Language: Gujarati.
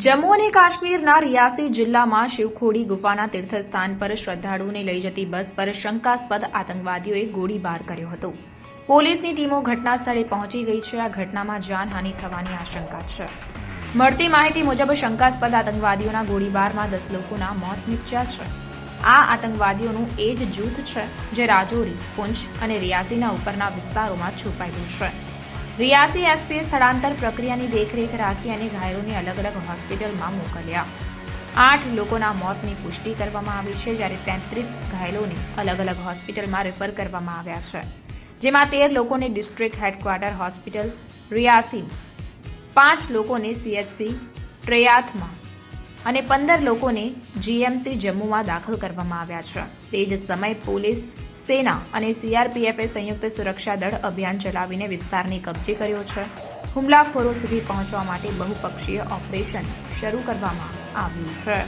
જમ્મુ અને કાશ્મીરના રિયાસી જિલ્લામાં શિવખોડી ગુફાના તીર્થસ્થાન પર શ્રદ્ધાળુઓને લઈ જતી બસ પર શંકાસ્પદ આતંકવાદીઓએ ગોળીબાર કર્યો હતો. પોલીસની ટીમો ઘટના સ્થળે પહોંચી ગઈ છે. આ ઘટનામાં જાનહાનિ થવાની આશંકા છે. મળતી માહિતી મુજબ શંકાસ્પદ આતંકવાદીઓના ગોળીબારમાં દસ લોકોના મોત નીપજ્યા છે. આ આતંકવાદીઓનું એ જ જૂથ છે જે રાજૌરી, પુંછ અને રિયાસીના ઉપરના વિસ્તારોમાં છુપાયેલું છે. રિયાસી એસપીએ સ્થળાંતર પ્રક્રિયાની દેખરેખ રાખી અને ઘાયલોને અલગ અલગ હોસ્પિટલમાં મોકલ્યા આઠ લોકોના મોતની પુષ્ટિ કરવામાં આવી છે જ્યારે તેત્રીસ ઘાયલોને અલગ અલગ હોસ્પિટલમાં રેફર કરવામાં આવ્યા છે જેમાં તેર લોકોને ડિસ્ટ્રિક્ટ હેડક્વાર્ટર હોસ્પિટલ રિયાસી પાંચ લોકોને સીએચસી ટ્રેયાથમાં અને પંદર લોકોને જીએમસી જમ્મુમાં દાખલ કરવામાં આવ્યા છે તે જ સમયે પોલીસ સેના અને સીઆરપીએફે સંયુક્ત સુરક્ષા દળ અભિયાન ચલાવીને વિસ્તારને કબજે કર્યો છે. હુમલાખોરો સુધી પહોંચવા માટે બહુપક્ષીય ઓપરેશન શરૂ કરવામાં આવ્યું છે.